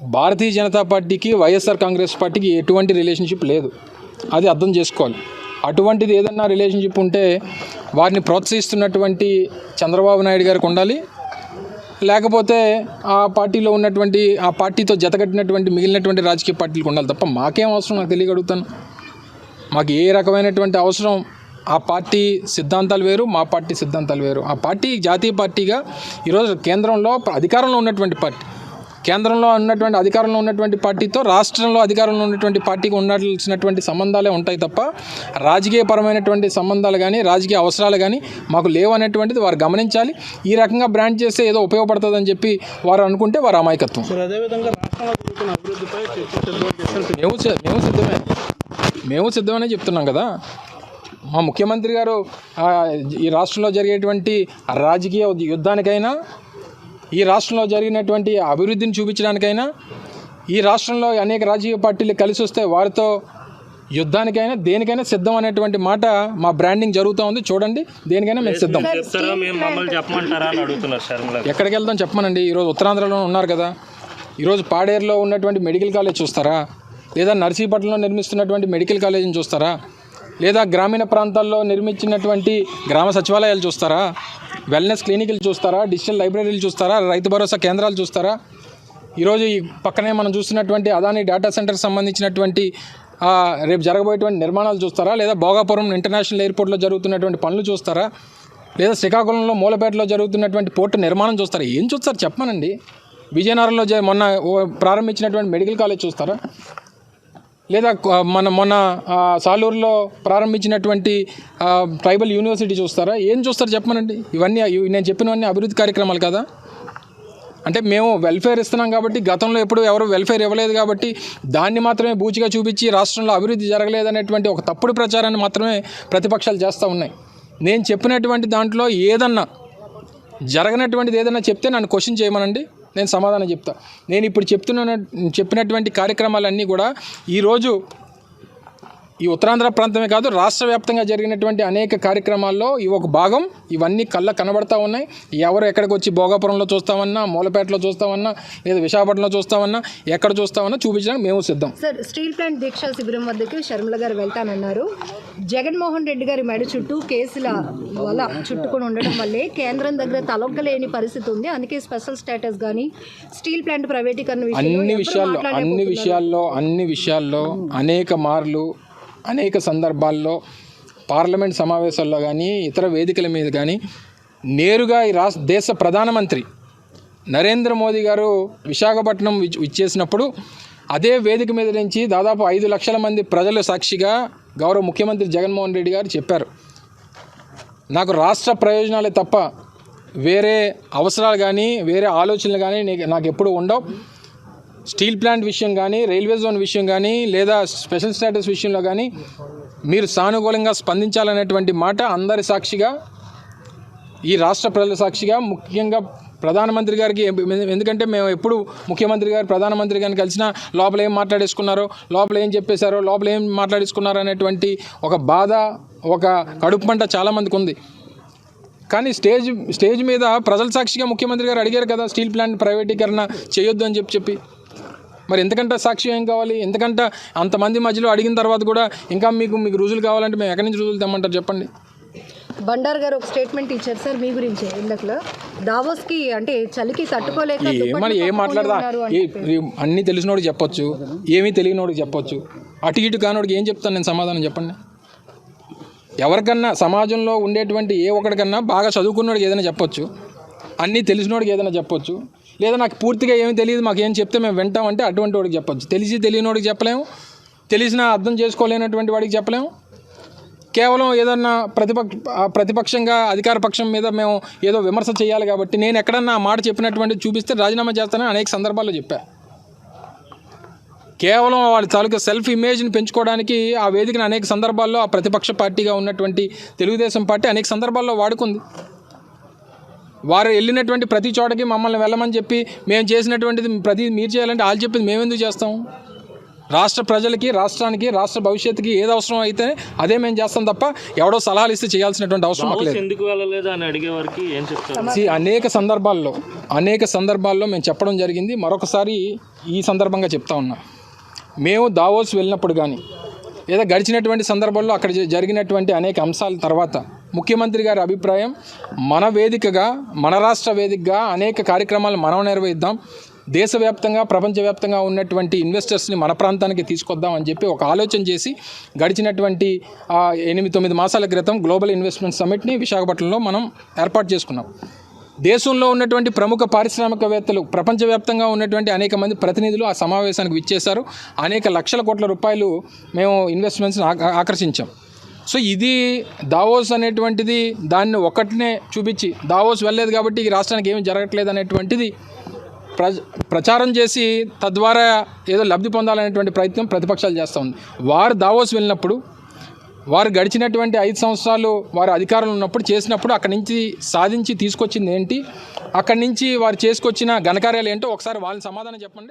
భారతీయ జనతా పార్టీకి వైఎస్ఆర్ కాంగ్రెస్ పార్టీకి ఎటువంటి రిలేషన్షిప్ లేదు. అది అర్థం చేసుకోవాలి. అటువంటిది ఏదన్నా రిలేషన్షిప్ ఉంటే వారిని ప్రోత్సహిస్తున్నటువంటి చంద్రబాబు నాయుడు గారికి ఉండాలి. లేకపోతే ఆ పార్టీలో ఉన్నటువంటి ఆ పార్టీతో జతకట్టినటువంటి మిగిలినటువంటి రాజకీయ పార్టీలకు ఉండాలి తప్ప మాకేం అవసరం నాకు తెలియగలుగుతాను మాకు ఏ రకమైనటువంటి అవసరం? ఆ పార్టీ సిద్ధాంతాలు వేరు మా పార్టీ సిద్ధాంతాలు వేరు. ఆ పార్టీ జాతీయ పార్టీగా ఈరోజు కేంద్రంలో అధికారంలో ఉన్నటువంటి పార్టీ. కేంద్రంలో ఉన్నటువంటి అధికారంలో ఉన్నటువంటి పార్టీతో రాష్ట్రంలో అధికారంలో ఉన్నటువంటి పార్టీకి ఉండాల్సినటువంటి సంబంధాలే ఉంటాయి తప్ప రాజకీయపరమైనటువంటి సంబంధాలు కానీ రాజకీయ అవసరాలు కానీ మాకు లేవు అనేటువంటిది వారు గమనించాలి. ఈ రకంగా బ్రాండ్ చేస్తే ఏదో ఉపయోగపడుతుందని చెప్పి వారు అనుకుంటే వారు అమాయకత్వం. మేము మేము సిద్ధమే. మేము సిద్ధమనే చెప్తున్నాం కదా. మా ముఖ్యమంత్రి గారు ఈ రాష్ట్రంలో జరిగేటువంటి రాజకీయ యుద్ధానికైనా ఈ రాష్ట్రంలో జరిగినటువంటి అభివృద్ధిని చూపించడానికైనా ఈ రాష్ట్రంలో అనేక రాజకీయ పార్టీలు కలిసి వస్తే వారితో యుద్ధానికైనా దేనికైనా సిద్ధం అనేటువంటి మాట మా బ్రాండింగ్ జరుగుతూ ఉంది. చూడండి దేనికైనా మేము సిద్ధం. ఎక్కడికి వెళ్దాం చెప్పమనండి. ఈరోజు ఉత్తరాంధ్రలో ఉన్నారు కదా. ఈరోజు పాడేరులో ఉన్నటువంటి మెడికల్ కాలేజ్ చూస్తారా? లేదా నర్సీపట్నంలో నిర్మిస్తున్నటువంటి మెడికల్ కాలేజీని చూస్తారా? లేదా గ్రామీణ ప్రాంతాల్లో నిర్మించినటువంటి గ్రామ సచివాలయాలు చూస్తారా? వెల్నెస్ క్లినిక్లు చూస్తారా? డిజిటల్ లైబ్రరీలు చూస్తారా? రైతు భరోసా కేంద్రాలు చూస్తారా? ఈరోజు ఈ పక్కనే మనం చూస్తున్నటువంటి అదాని డేటా సెంటర్కి సంబంధించినటువంటి రేపు జరగబోయేటువంటి నిర్మాణాలు చూస్తారా? లేదా భోగాపురం ఇంటర్నేషనల్ ఎయిర్పోర్ట్లో జరుగుతున్నటువంటి పనులు చూస్తారా? లేదా శ్రీకాకుళంలో మూలపేటలో జరుగుతున్నటువంటి పోర్టు నిర్మాణం చూస్తారా? ఏం చూస్తారు? చెప్పమనండి. విజయనగరంలో మొన్న ఓ ప్రారంభించినటువంటి మెడికల్ కాలేజ్ చూస్తారా? లేదా మన మొన్న సాలూరులో ప్రారంభించినటువంటి ట్రైబల్ యూనివర్సిటీ చూస్తారా? ఏం చూస్తారు చెప్పమనండి? ఇవన్నీ నేను చెప్పినవన్నీ అభివృద్ధి కార్యక్రమాలు కదా? అంటే మేము వెల్ఫేర్ ఇస్తున్నాం కాబట్టి గతంలో ఎప్పుడు ఎవరు వెల్ఫేర్ ఇవ్వలేదు కాబట్టి దాన్ని మాత్రమే బూచిగా చూపించి రాష్ట్రంలో అభివృద్ధి జరగలేదనేటువంటి ఒక తప్పుడు ప్రచారాన్ని మాత్రమే ప్రతిపక్షాలు చేస్తూ ఉన్నాయి. నేను చెప్పినటువంటి దాంట్లో ఏదన్నా జరగనటువంటిది ఏదైనా చెప్తే నన్ను క్వశ్చన్ చేయమనండి. నేను సమాధానం చెప్తా. నేను ఇప్పుడు చెప్తున్న చెప్పినటువంటి కార్యక్రమాలన్నీ కూడా ఈరోజు ఈ ఉత్తరాంధ్ర ప్రాంతమే కాదు రాష్ట్ర వ్యాప్తంగా జరిగినటువంటి అనేక కార్యక్రమాల్లో ఇవి ఒక భాగం ఇవన్నీ కళ్ళ కనబడతా ఉన్నాయి. ఎవరు ఎక్కడికి వచ్చి భోగాపురంలో చూస్తామన్నా మూలపేటలో చూస్తామన్నా లేదా విశాఖపట్నంలో చూస్తామన్నా ఎక్కడ చూస్తామన్నా చూపించడానికి మేము సిద్ధం. సార్ స్టీల్ ప్లాంట్ దీక్షా శిబిరం వద్దకు షర్మిల గారు వెళ్తానన్నారు. జగన్మోహన్ రెడ్డి గారి మెడ చుట్టూ కేసుల వల చుట్టుకొని ఉండడం వల్లే కేంద్రం దగ్గర తలొగ్గలేని పరిస్థితి ఉంది. అందుకే స్పెషల్ స్టేటస్ కానీ స్టీల్ ప్లాంట్ ప్రైవేటీకరణ అన్ని విషయాల్లో అన్ని. విషయాల్లో అన్ని విషయాల్లో అనేక మార్లు అనేక సందర్భాల్లో పార్లమెంట్ సమావేశాల్లో కానీ ఇతర వేదికల మీద కానీ నేరుగా ఈ రాష్ట్ర దేశ ప్రధానమంత్రి నరేంద్ర మోదీ గారు విశాఖపట్నం విచ్- ఇచ్చేసినప్పుడు అదే వేదిక మీద నుంచి దాదాపు ఐదు లక్షల మంది ప్రజలు సాక్షిగా గౌరవ ముఖ్యమంత్రి జగన్మోహన్ రెడ్డి గారు చెప్పారు. నాకు రాష్ట్ర ప్రయోజనాలే తప్ప వేరే అవసరాలు కానీ వేరే ఆలోచనలు కానీ నాకు ఎప్పుడు ఉండవు. స్టీల్ ప్లాంట్ విషయం కానీ రైల్వే జోన్ విషయం కానీ లేదా స్పెషల్ స్టేటస్ విషయంలో కానీ మీరు సానుకూలంగా స్పందించాలనేటువంటి మాట అందరి సాక్షిగా ఈ రాష్ట్ర ప్రజల సాక్షిగా ముఖ్యంగా ప్రధానమంత్రి గారికి ఎందుకంటే మేము ఎప్పుడు ముఖ్యమంత్రి గారు ప్రధానమంత్రి గారిని కలిసినా లోపల ఏం మాట్లాడేసుకున్నారో లోపల ఏం చెప్పేశారో లోపల ఏం మాట్లాడేసుకున్నారో అనేటువంటి ఒక బాధ ఒక కడుపు పంట చాలామందికి ఉంది. కానీ స్టేజ్ స్టేజ్ మీద ప్రజల సాక్షిగా ముఖ్యమంత్రి గారు అడిగారు కదా స్టీల్ ప్లాంట్ ప్రైవేటీకరణ చేయొద్దు అని చెప్పి చెప్పి. మరి ఎంతకంటే సాక్ష్యం ఏం కావాలి? ఎంతకంటే అంతమంది మధ్యలో అడిగిన తర్వాత కూడా ఇంకా మీకు మీకు రుజువులు కావాలంటే మేము ఎక్కడి నుంచి రుజువులు తెమ్మంటారు చెప్పండి. బండార్ గారు ఒక స్టేట్మెంట్ ఇచ్చారు సార్ మీ గురించి ఇందాకలో. దావోస్కి అంటే చలికి తట్టుకోలేక ఏమని ఏం మాట్లాడదా? అన్నీ తెలిసినోడికి చెప్పొచ్చు ఏమీ తెలియనోడికి చెప్పొచ్చు. అటు ఇటు కానోడికి ఏం చెప్తాను నేను సమాధానం చెప్పండి. ఎవరికన్నా సమాజంలో ఉండేటువంటి ఏ ఒక్కడికన్నా బాగా చదువుకున్నోడికి ఏదైనా చెప్పొచ్చు. అన్నీ తెలిసినోడికి ఏదైనా చెప్పొచ్చు. లేదా నాకు పూర్తిగా ఏమీ తెలియదు మాకు ఏం చెప్తే మేము వింటామంటే అటువంటి వాడికి చెప్పొచ్చు. తెలిసి తెలియనోడికి చెప్పలేము. తెలిసిన అర్థం చేసుకోలేనటువంటి వాడికి చెప్పలేము. కేవలం ఏదన్నా ప్రతిపక్ష ప్రతిపక్షంగా అధికార పక్షం మీద మేము ఏదో విమర్శ చేయాలి కాబట్టి నేను ఎక్కడన్నా మాట చెప్పినటువంటి చూపిస్తే రాజీనామా చేస్తానని అనేక సందర్భాల్లో చెప్పా. కేవలం వాళ్ళ తాలూకా సెల్ఫ్ ఇమేజ్ని పెంచుకోవడానికి ఆ వేదికను అనేక సందర్భాల్లో ఆ ప్రతిపక్ష పార్టీగా ఉన్నటువంటి తెలుగుదేశం పార్టీ అనేక సందర్భాల్లో వాడుకుంది. వారు వెళ్ళినటువంటి ప్రతి చోటకి మమ్మల్ని వెళ్ళమని చెప్పి మేము చేసినటువంటిది ప్రతి మీరు చేయాలంటే వాళ్ళు చెప్పింది మేము ఎందుకు చేస్తాం? రాష్ట్ర ప్రజలకి రాష్ట్రానికి రాష్ట్ర భవిష్యత్తుకి ఏది అవసరం అయితే అదే మేము చేస్తాం తప్ప ఎవడో సలహాలు ఇస్తే చేయాల్సినటువంటి అవసరం లేదు. ఎందుకు వెళ్ళలేదు అని అడిగే వారికి ఏం చెప్తారు? See, అనేక సందర్భాల్లో అనేక సందర్భాల్లో మేము చెప్పడం జరిగింది. మరొకసారి ఈ సందర్భంగా చెప్తా ఉన్నా. మేము దావోస్ వెళ్ళినప్పుడు కానీ లేదా గడిచినటువంటి సందర్భాల్లో అక్కడ జరిగినటువంటి అనేక అంశాల తర్వాత ముఖ్యమంత్రి గారి అభిప్రాయం మన వేదికగా మన రాష్ట్ర వేదికగా అనేక కార్యక్రమాలు మనం నిర్వహిద్దాం. దేశవ్యాప్తంగా ప్రపంచవ్యాప్తంగా ఉన్నటువంటి ఇన్వెస్టర్స్ని మన ప్రాంతానికి తీసుకొద్దాం అని చెప్పి ఒక ఆలోచన చేసి గడిచినటువంటి ఎనిమిది తొమ్మిది మాసాల క్రితం గ్లోబల్ ఇన్వెస్ట్మెంట్ సమిట్ని విశాఖపట్నంలో మనం ఏర్పాటు చేసుకున్నాం. దేశంలో ఉన్నటువంటి ప్రముఖ పారిశ్రామికవేత్తలు ప్రపంచవ్యాప్తంగా ఉన్నటువంటి అనేక మంది ప్రతినిధులు ఆ సమావేశానికి విచ్చేశారు. అనేక లక్షల కోట్ల రూపాయలు మేము ఇన్వెస్ట్మెంట్స్ని ఆక- ఆకర్షించాం. సో ఇది దావోస్ అనేటువంటిది దాన్ని ఒకటినే చూపించి దావోస్ వెళ్ళలేదు కాబట్టి ఈ రాష్ట్రానికి ఏమీ జరగట్లేదు అనేటువంటిది ప్రచారం చేసి తద్వారా ఏదో లబ్ధి పొందాలనేటువంటి ప్రయత్నం ప్రతిపక్షాలు చేస్తూ ఉంది. వారు దావోస్ వెళ్ళినప్పుడు వారు గడిచినటువంటి ఐదు సంవత్సరాలు వారు అధికారంలో ఉన్నప్పుడు చేసినప్పుడు అక్కడి నుంచి సాధించి తీసుకొచ్చింది ఏంటి? అక్కడి నుంచి వారు చేసుకొచ్చిన ఘనకార్యాలు ఏంటో ఒకసారి వాళ్ళని సమాధానం చెప్పండి.